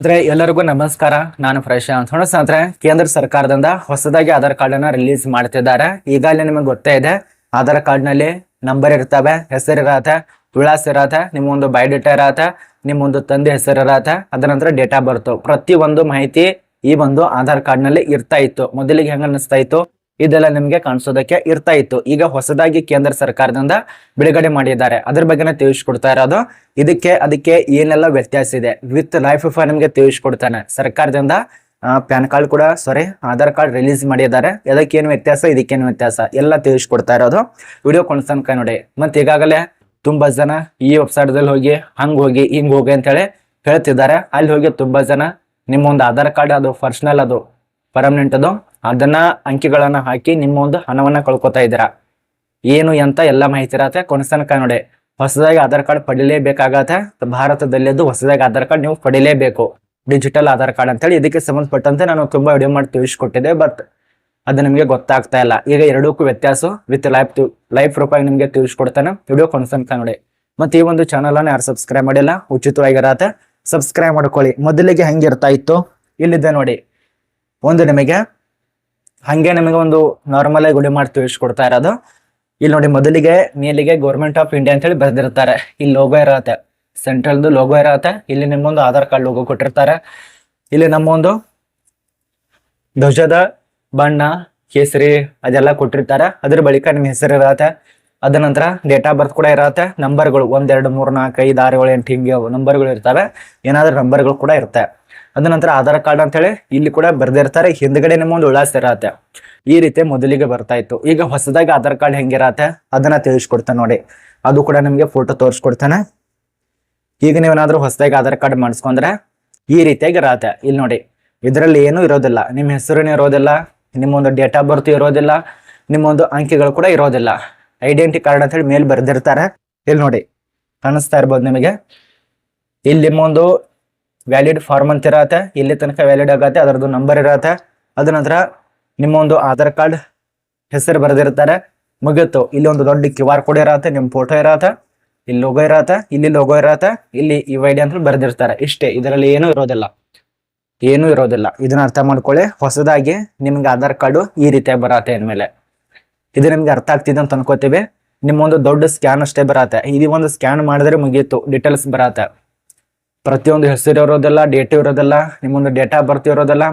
ಅಂದ್ರೆ ಎಲ್ಲರಿಗೂ ನಮಸ್ಕಾರ. ನಾನು ಪ್ರಶಾಂತ್ ಅಂದ್ರೆ ಕೇಂದ್ರ ಸರ್ಕಾರದಿಂದ ಹೊಸದಾಗಿ ಆಧಾರ್ ಕಾರ್ಡ್ ಅನ್ನ ರಿಲೀಸ್ ಮಾಡ್ತಿದ್ದಾರೆ. ಈಗಾಗಲೇ ನಿಮಗೆ ಗೊತ್ತೇ ಇದೆ, ಆಧಾರ್ ಕಾರ್ಡ್ನಲ್ಲಿ ನಂಬರ್ ಇರ್ತವೆ, ಹೆಸರು ಇರತ್ತೆ, ವಿಳಾಸ ಇರತ್ತೆ, ನಿಮ್ಮೊಂದು ಬಯೋಡೇಟಾ ಇರತ್ತೆ, ನಿಮ್ಮೊಂದು ತಂದೆ ಹೆಸರು ಇರತ್ತೆ, ಅದರ ನಂತರ ಡೇಟಾ ಆಫ್ ಬರ್ತ್ ಪ್ರತಿ ಒಂದು ಮಾಹಿತಿ ಈ ಒಂದು ಆಧಾರ್ ಕಾರ್ಡ್ನಲ್ಲಿ ಇರ್ತಾ ಇತ್ತು. ಮೊದಲಿಗೆ ಹೆಂಗ ಅನಿಸ್ತಾ ಇತ್ತು? ಇದೆಲ್ಲ ನಿಮಗೆ ಕಾಣಿಸೋದಕ್ಕೆ ಇರ್ತಾ ಇತ್ತು. ಈಗ ಹೊಸದಾಗಿ ಕೇಂದ್ರ ಸರ್ಕಾರದಿಂದ ಬಿಡುಗಡೆ ಮಾಡಿದ್ದಾರೆ. ಅದ್ರ ಬಗ್ಗೆನೇ ತಿಳಿಸ್ಕೊಡ್ತಾ ಇರೋದು, ಇದಕ್ಕೆ, ಅದಕ್ಕೆ ಏನೆಲ್ಲ ವ್ಯತ್ಯಾಸ ಇದೆ? ವಿತ್ ಲೈಫ್ ನಿಮ್ಗೆ ತಿಳಿಸ್ಕೊಡ್ತಾನೆ. ಸರ್ಕಾರದಿಂದ ಪ್ಯಾನ್ ಕಾರ್ಡ್ ಕೂಡ ಸಾರಿ ಆಧಾರ್ ಕಾರ್ಡ್ ರಿಲೀಸ್ ಮಾಡಿದ್ದಾರೆ. ಅದಕ್ಕೇನು ವ್ಯತ್ಯಾಸ, ಇದಕ್ಕೇನು ವ್ಯತ್ಯಾಸ? ಎಲ್ಲ ತಿಳಿಸ್ಕೊಡ್ತಾ ಇರೋದು. ವಿಡಿಯೋ ಕೈ ನೋಡಿ. ಮತ್ತೆ ಈಗಾಗಲೇ ತುಂಬಾ ಜನ ಈ ವೆಬ್ಸೈಟ್ದಲ್ಲಿ ಹೋಗಿ, ಹಂಗೆ ಹೋಗಿ, ಹಿಂಗೆ ಹೋಗಿ ಅಂತೇಳಿ ಹೇಳ್ತಿದ್ದಾರೆ. ಅಲ್ಲಿ ಹೋಗಿ ತುಂಬಾ ಜನ ನಿಮ್ಮ ಒಂದು ಆಧಾರ್ ಕಾರ್ಡ್ ಅದು ಪರ್ಸ್ನಲ್ ಅದು ಪರ್ಮನೆಂಟ್ ಅದು ಅದನ್ನ ಅಂಕಿಗಳನ್ನ ಹಾಕಿ ನಿಮ್ಮ ಒಂದು ಹಣವನ್ನ ಕಳ್ಕೊತಾ ಇದ್ದೀರಾ. ಏನು ಎಂತ ಎಲ್ಲ ಮಾಹಿತಿ ಇರತ್ತೆ ಕೊನೆಸನಕ ನೋಡಿ. ಹೊಸದಾಗಿ ಆಧಾರ್ ಕಾರ್ಡ್ ಪಡಿಲೇಬೇಕಾಗತ್ತೆ. ಭಾರತದಲ್ಲಿದ್ದು ಹೊಸದಾಗಿ ಆಧಾರ್ ಕಾರ್ಡ್ ನೀವು ಪಡಿಲೇಬೇಕು. ಡಿಜಿಟಲ್ ಆಧಾರ್ ಕಾರ್ಡ್ ಅಂತೇಳಿ ಇದಕ್ಕೆ ಸಂಬಂಧಪಟ್ಟಂತೆ ನಾನು ತುಂಬಾ ವಿಡಿಯೋ ಮಾಡಿ ತಿಳಿಸ್ಕೊಟ್ಟಿದ್ದೆ, ಬಟ್ ಅದು ನಿಮಗೆ ಗೊತ್ತಾಗ್ತಾ ಇಲ್ಲ. ಈಗ ಎರಡಕ್ಕೂ ವ್ಯತ್ಯಾಸ. ವಿತ್ ಲೈಫ್ ಲೈಫ್ ರೂಪಾಯಿ ನಿಮಗೆ ತಿಳಿಸ್ಕೊಡ್ತಾನೆ. ವಿಡಿಯೋ ಕೊನೆಸನಕ ನೋಡಿ. ಮತ್ತೆ ಈ ಒಂದು ಚಾನಲನ್ನು ಯಾರು ಸಬ್ಸ್ಕ್ರೈಬ್ ಮಾಡಿಲ್ಲ, ಉಚಿತವಾಗಿರತ್ತೆ. ಸಬ್ಸ್ಕ್ರೈಬ್ ಮಾಡ್ಕೊಳ್ಳಿ. ಮೊದಲಿಗೆ ಹೆಂಗಿರ್ತಾ ಇತ್ತು, ಇಲ್ಲಿದೆ ನೋಡಿ. ಒಂದು ನಿಮಗೆ ಹಂಗೆ ನಿಮಗೆ ಒಂದು ನಾರ್ಮಲ್ ಆಗಿ ಗುಡಿ ಮಾಡಿ ತಿಳಿಸ್ಕೊಡ್ತಾ ಇರೋದು. ಇಲ್ಲಿ ನೋಡಿ ಮೊದಲಿಗೆ, ಮೇಲಿಗೆ ಗೌರ್ಮೆಂಟ್ ಆಫ್ ಇಂಡಿಯಾ ಅಂತ ಹೇಳಿ ಬರೆದಿರ್ತಾರೆ. ಇಲ್ಲಿ ಲೋಗೋ ಇರತ್ತೆ. ಸೆಂಟ್ರಲ್ದು ಲೋಗೋ ಇರತ್ತೆ. ಇಲ್ಲಿ ನಿಮ್ಮೊಂದು ಆಧಾರ್ ಕಾರ್ಡ್ ಲೋಗೋ ಕೊಟ್ಟಿರ್ತಾರೆ. ಇಲ್ಲಿ ನಮ್ಮೊಂದು ಧ್ವಜದ ಬಣ್ಣ, ಕೇಸರಿ, ಅದೆಲ್ಲ ಕೊಟ್ಟಿರ್ತಾರೆ. ಅದ್ರ ಬಳಿಕ ನಿಮ್ಮ ಹೆಸರು ಇರತ್ತೆ. ಅದ ನಂತರ ಡೇಟ್ ಆಫ್ ಬರ್ತ್ ಕೂಡ ಇರತ್ತೆ. ನಂಬರ್ಗಳು ಒಂದ್ ಎರಡು ಮೂರ್ ನಾಲ್ಕು ಐದು ಆರು ಏಳು ಎಂಟು ಹಿಂಗೆ ನಂಬರ್ಗಳು ಇರ್ತವೆ. ಏನಾದ್ರೂ ನಂಬರ್ಗಳು ಕೂಡ ಇರುತ್ತೆ. ಅದ ನಂತರ ಆಧಾರ್ ಕಾರ್ಡ್ ಅಂತ ಹೇಳಿ ಇಲ್ಲಿ ಕೂಡ ಬರ್ದಿರ್ತಾರೆ ಹಿಂದ್ಗಡೆ ನಿಮ್ಮ ಒಂದು ವಿಳಾಸ ಇರತ್ತೆ. ಈ ರೀತಿ ಮೊದಲಿಗೆ ಬರ್ತಾ ಇತ್ತು. ಈಗ ಹೊಸದಾಗಿ ಆಧಾರ್ ಕಾರ್ಡ್ ಹೆಂಗಿರತ್ತೆ ಅದನ್ನ ತಿಳಿಸ್ಕೊಡ್ತಾನೆ ನೋಡಿ. ಅದು ಕೂಡ ನಿಮ್ಗೆ ಫೋಟೋ ತೋರಿಸ್ಕೊಡ್ತಾನೆ. ಈಗ ನೀವೇನಾದ್ರೂ ಹೊಸದಾಗಿ ಆಧಾರ್ ಕಾರ್ಡ್ ಮಾಡಿಸ್ಕೊಂಡ್ರೆ ಈ ರೀತಿಯಾಗಿ ಇರತ್ತೆ. ಇಲ್ಲಿ ನೋಡಿ, ಇದರಲ್ಲಿ ಏನೂ ಇರೋದಿಲ್ಲ. ನಿಮ್ಮ ಹೆಸರುನೇ ಇರೋದಿಲ್ಲ ನಿಮ್ಮೊಂದು ಡೇಟ್ ಆಫ್ ಬರ್ತ್ ಇರೋದಿಲ್ಲ ನಿಮ್ಮೊಂದು ಅಂಕಿಗಳು ಕೂಡ ಇರೋದಿಲ್ಲ. ಐಡೆಂಟಿ ಕಾರ್ಡ್ ಅಂತ ಹೇಳಿ ಮೇಲೆ ಬರ್ದಿರ್ತಾರೆ. ಇಲ್ಲಿ ನೋಡಿ, ಕಾಣಿಸ್ತಾ ಇರ್ಬೋದು ನಿಮಗೆ. ಇಲ್ಲಿ ನಿಮ್ಮೊಂದು ವ್ಯಾಲಿಡ್ ಫಾರ್ಮ್ ಅಂತ ಇರತ್ತೆ ಇಲ್ಲಿ ತನಕ ವ್ಯಾಲಿಡ್ ಆಗತ್ತೆ, ಅದರದ್ದು ನಂಬರ್ ಇರತ್ತೆ. ಅದ ನಂತರ ನಿಮ್ಮ ಒಂದು ಆಧಾರ್ ಕಾರ್ಡ್ ಹೆಸರು ಬರೆದಿರ್ತಾರೆ. ಮುಗೀತು. ಇಲ್ಲಿ ಒಂದು ದೊಡ್ಡ ಕ್ಯೂ ಆರ್ ಕೋಡ್ ಇರತ್ತೆ, ನಿಮ್ಮ ಫೋಟೋ ಇರತ್ತೆ, ಇಲ್ಲಿ ಲೋಗೋ ಇರತ್ತೆ, ಇಲ್ಲಿ ಲೋಗೋ ಇರತ್ತೆ, ಇಲ್ಲಿ ಇವ್ ಐ ಡಿ ಅಂತ ಬರೆದಿರ್ತಾರೆ. ಇಷ್ಟೇ. ಇದರಲ್ಲಿ ಏನೂ ಇರೋದಿಲ್ಲ. ಏನೂ ಇರೋದಿಲ್ಲ. ಇದನ್ನ ಅರ್ಥ ಮಾಡ್ಕೊಳ್ಳಿ. ಹೊಸದಾಗಿ ನಿಮ್ಗೆ ಆಧಾರ್ ಕಾರ್ಡು ಈ ರೀತಿಯಾಗಿ ಬರತ್ತೆ ಅಂದಮೇಲೆ. ಇದು ನಿಮ್ಗೆ ಅರ್ಥ ಆಗ್ತಿದೆ ಅಂತ ಅನ್ಕೋತೀವಿ. ನಿಮ್ಮೊಂದು ದೊಡ್ಡ ಸ್ಕ್ಯಾನ್ ಅಷ್ಟೇ ಬರತ್ತೆ. ಇದು ಒಂದು ಸ್ಕ್ಯಾನ್ ಮಾಡಿದ್ರೆ ಮುಗಿಯಿತು ಡೀಟೇಲ್ಸ್ ಬರತ್ತೆ. ಪ್ರತಿಯೊಂದು ಹೆಸರು ಇರೋದಿಲ್ಲ ಡೇಟ್ ಇರೋದಿಲ್ಲ, ನಿಮ್ಮೊಂದು ಡೇಟಾ ಬರ್ತ್ ಇರೋದಿಲ್ಲ,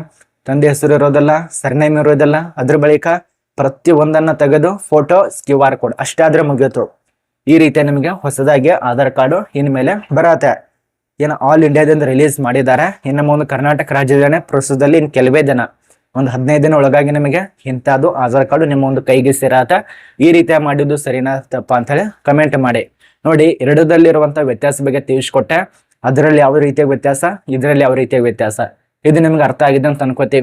ತಂದೆ ಹೆಸರು ಇರೋದಿಲ್ಲ ಸರ್ನೇಮ್ ಇರೋದಿಲ್ಲ, ಅದ್ರ ಬಳಿಕ ಪ್ರತಿ ಒಂದನ್ನ ತೆಗೆದು ಫೋಟೋ ಕ್ಯೂ ಆರ್ ಕೋಡ್ ಅಷ್ಟಾದ್ರೆ ಮುಗಿಯಿತು ಈ ರೀತಿ ನಿಮಗೆ ಹೊಸದಾಗಿ ಆಧಾರ್ ಕಾರ್ಡು ಇನ್ಮೇಲೆ ಬರತ್ತೆ. ಏನು ಆಲ್ ಇಂಡಿಯಾದಿಂದ ರಿಲೀಸ್ ಮಾಡಿದ್ದಾರೆ. ಇನ್ನು ಒಂದು ಕರ್ನಾಟಕ ರಾಜ್ಯದಲ್ಲೇ ಪ್ರಸ್ತುತದಲ್ಲಿ ಇನ್ನು ಕೆಲವೇ ದಿನ. ಒಂದು ಹದಿನೈದು ದಿನ ಒಳಗಾಗಿ ನಿಮಗೆ ಇಂಥದ್ದು ಆಧಾರ್ ಕಾರ್ಡು ನಿಮ್ಮ ಒಂದು ಕೈಗೆ ಸೇರತ್ತ. ಈ ರೀತಿ ಮಾಡಿದ್ದು ಸರಿನಾ ತಪ್ಪ ಅಂತ ಹೇಳಿ ಕಮೆಂಟ್ ಮಾಡಿ. ನೋಡಿ ಎರಡದಲ್ಲಿರುವಂಥ ವ್ಯತ್ಯಾಸ ಬಗ್ಗೆ ತಿಳಿಸ್ಕೊಟ್ಟೆ. ಅದರಲ್ಲಿ ಯಾವ ರೀತಿಯ ವ್ಯತ್ಯಾಸ? ಇದರಲ್ಲಿ ಯಾವ ರೀತಿಯ ವ್ಯತ್ಯಾಸ? ಇದು ನಿಮ್ಗೆ ಅರ್ಥ ಆಗಿದೆ ಅಂತ ಅನ್ಕೋತೀವಿ.